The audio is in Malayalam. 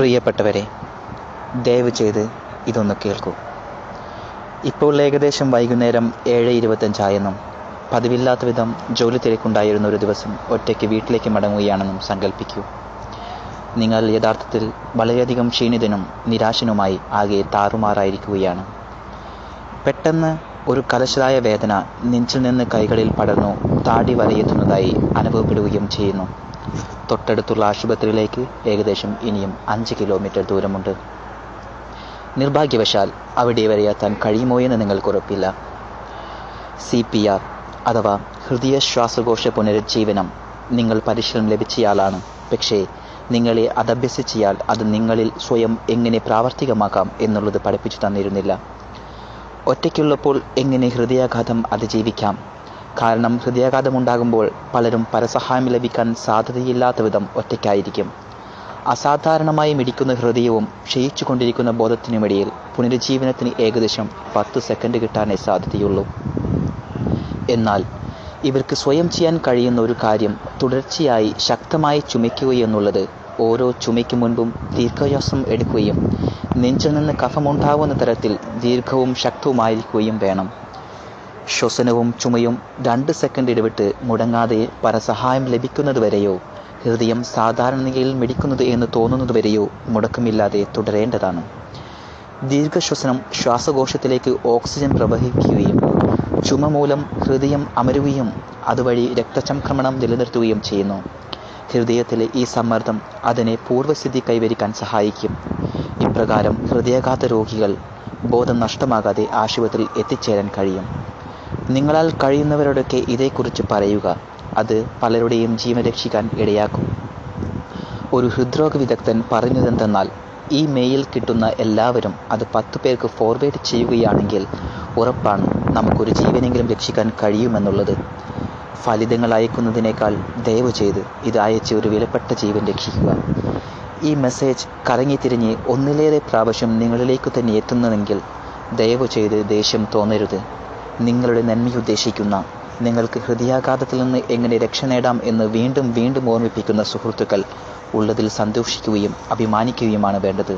പ്രിയപ്പെട്ടവരെ ദയവ് ചെയ്ത് ഇതൊന്ന് കേൾക്കൂ. ഇപ്പോൾ ഏകദേശം വൈകുന്നേരം ഏഴ് ഇരുപത്തഞ്ചായെന്നും പതിവില്ലാത്ത വിധം ജോലി തിരക്കുണ്ടായിരുന്ന ഒരു ദിവസം ഒറ്റയ്ക്ക് വീട്ടിലേക്ക് മടങ്ങുകയാണെന്നും സങ്കല്പിക്കൂ നിങ്ങൾ യഥാർത്ഥത്തിൽ വളരെയധികം ക്ഷീണിതനും നിരാശനുമായി ആകെ താറുമാറായിരിക്കുകയാണ്. പെട്ടെന്ന് ഒരു കലശലായ വേദന നെഞ്ചിൽ നിന്ന് കൈകളിൽ പടർന്നു താടി വരയെത്തുന്നതായി അനുഭവപ്പെടുകയും ചെയ്യുന്നു. തൊട്ടടുത്തുള്ള ആശുപത്രിയിലേക്ക് ഏകദേശം ഇനിയും അഞ്ച് കിലോമീറ്റർ ദൂരമുണ്ട്. നിർഭാഗ്യവശാൽ അവിടെ വരെ എത്താൻ കഴിയുമോ എന്ന് നിങ്ങൾക്ക് ഉറപ്പില്ല. സി പി ആർ അഥവാ ഹൃദയ ശ്വാസകോശ പുനരുജ്ജീവനം നിങ്ങൾ പരിശീലനം ലഭിച്ചയാളാണ്. പക്ഷേ നിങ്ങളെ അതഭ്യസിച്ചയാൾ അത് നിങ്ങളിൽ സ്വയം എങ്ങനെ പ്രാവർത്തികമാക്കാം എന്നുള്ളത് പഠിപ്പിച്ചു തന്നിരുന്നില്ല. ഒറ്റയ്ക്കുള്ളപ്പോൾ എങ്ങനെ ഹൃദയാഘാതം അതിജീവിക്കാം? കാരണം ഹൃദയാഘാതം ഉണ്ടാകുമ്പോൾ പലരും പരസഹായം ലഭിക്കാൻ സാധ്യതയില്ലാത്ത വിധം ഒറ്റയ്ക്കായിരിക്കും. അസാധാരണമായി മിടിക്കുന്ന ഹൃദയവും ക്ഷയിച്ചു കൊണ്ടിരിക്കുന്ന ബോധത്തിനുമിടയിൽ പുനരുജ്ജീവനത്തിന് ഏകദേശം പത്ത് സെക്കൻഡ് കിട്ടാനേ സാധ്യതയുള്ളൂ. എന്നാൽ ഇവർക്ക് സ്വയം ചെയ്യാൻ കഴിയുന്ന ഒരു കാര്യം തുടർച്ചയായി ശക്തമായി ചുമയ്ക്കുകയെന്നുള്ളത് ഓരോ ചുമയ്ക്ക് മുൻപും ദീർഘശ്വാസം എടുക്കുകയും നെഞ്ചിൽ നിന്ന് കഫമുണ്ടാവുന്ന തരത്തിൽ ദീർഘവും ശക്തവുമായിരിക്കുകയും വേണം. ശ്വസനവും ചുമയും രണ്ട് സെക്കൻഡ് ഇടവിട്ട് മുടങ്ങാതെ പരസഹായം ലഭിക്കുന്നതുവരെയോ ഹൃദയം സാധാരണ നിലയിൽ മിടിക്കുന്നത് എന്ന് തോന്നുന്നതുവരെയോ മുടക്കമില്ലാതെ തുടരേണ്ടതാണ്. ദീർഘശ്വസനം ശ്വാസകോശത്തിലേക്ക് ഓക്സിജൻ പ്രവഹിക്കുകയും ചുമ മൂലം ഹൃദയം അമരുകയും അതുവഴി രക്തചംക്രമണം നിലനിർത്തുകയും ചെയ്യുന്നു. ഹൃദയത്തിലെ ഈ സമ്മർദ്ദം അതിനെ പൂർവസ്ഥിതി കൈവരിക്കാൻ സഹായിക്കും. ഇപ്രകാരം ഹൃദയാഘാത രോഗികൾ ബോധം നഷ്ടമാകാതെ ആശുപത്രിയിൽ എത്തിച്ചേരാൻ കഴിയും. നിങ്ങളാൽ കഴിയുന്നവരോടൊക്കെ ഇതേക്കുറിച്ച് പറയുക. അത് പലരുടെയും ജീവൻ രക്ഷിക്കാൻ ഇടയാക്കും. ഒരു ഹൃദ്രോഗ വിദഗ്ധൻ പറഞ്ഞതെന്തെന്നാൽ ഈ മെയിൽ കിട്ടുന്ന എല്ലാവരും അത് പത്ത് പേർക്ക് ഫോർവേഡ് ചെയ്യുകയാണെങ്കിൽ ഉറപ്പാണ് നമുക്കൊരു ജീവനെങ്കിലും രക്ഷിക്കാൻ കഴിയുമെന്നുള്ളത്. ഫലിതങ്ങൾ അയക്കുന്നതിനേക്കാൾ ദയവ് ചെയ്ത് ഇത് അയച്ച് ഒരു വിലപ്പെട്ട ജീവൻ രക്ഷിക്കുക. ഈ മെസ്സേജ് കറങ്ങിത്തിരിഞ്ഞ് ഒന്നിലേറെ പ്രാവശ്യം നിങ്ങളിലേക്ക് തന്നെ എത്തുന്നതെങ്കിൽ ദയവ് ചെയ്ത് ദേഷ്യം തോന്നരുത്. നിങ്ങളുടെ നന്മയുദ്ദേശിക്കുന്ന നിങ്ങൾക്ക് ഹൃദയാഘാതത്തിൽ നിന്ന് എങ്ങനെ രക്ഷ നേടാം എന്ന് വീണ്ടും വീണ്ടും ഓർമ്മിപ്പിക്കുന്ന സുഹൃത്തുക്കൾ ഉള്ളതിൽ സന്തോഷിക്കുകയും അഭിമാനിക്കുകയുമാണ് വേണ്ടത്.